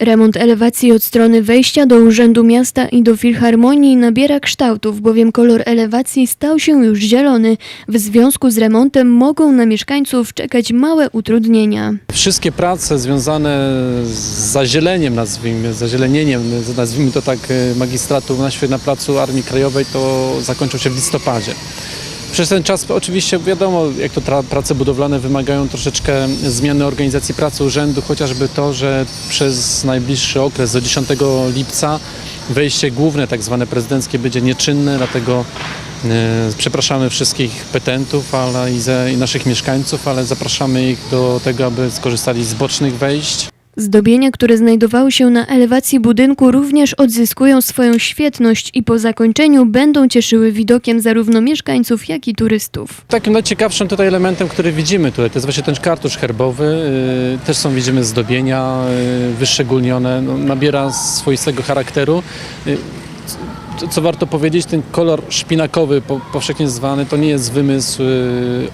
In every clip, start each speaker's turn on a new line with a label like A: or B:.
A: Remont elewacji od strony wejścia do Urzędu Miasta i do Filharmonii nabiera kształtów, bowiem kolor elewacji stał się już zielony. W związku z remontem mogą na mieszkańców czekać małe utrudnienia.
B: Wszystkie prace związane z zazieleniem, nazwijmy, zazielenieniem, nazwijmy to tak, magistratu na, na placu Armii Krajowej, to zakończą się w listopadzie. Przez ten czas oczywiście wiadomo, jak to prace budowlane wymagają troszeczkę zmiany organizacji pracy urzędu, chociażby to, że przez najbliższy okres do 10 lipca wejście główne, tak zwane prezydenckie, będzie nieczynne, dlatego e, przepraszamy wszystkich petentów ale i naszych mieszkańców, ale zapraszamy ich do tego, aby skorzystali z bocznych wejść.
A: Zdobienia, które znajdowały się na elewacji budynku również odzyskują swoją świetność i po zakończeniu będą cieszyły widokiem zarówno mieszkańców, jak i turystów.
B: Takim najciekawszym tutaj elementem, który widzimy tutaj, to jest właśnie ten kartusz herbowy. Yy, Też są, widzimy, zdobienia yy, wyszczególnione, no, nabiera swoistego charakteru. Yy, co- warto powiedzieć, ten kolor szpinakowy, po, powszechnie zwany, to nie jest wymysł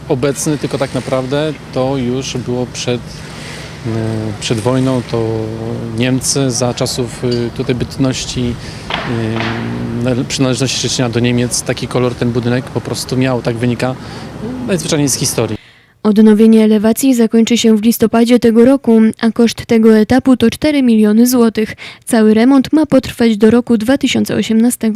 B: obecny, tylko tak naprawdę to już było przed, przed wojną. To Niemcy za czasów yy, tutaj bytności nale- przynależności Szczecina do Niemiec taki kolor ten budynek po prostu miał, tak wynika najzwyczajniej z historii.
A: Odnowienie elewacji zakończy się w listopadzie tego roku, a koszt tego etapu to 4 miliony złotych. Cały remont ma potrwać do roku 2018.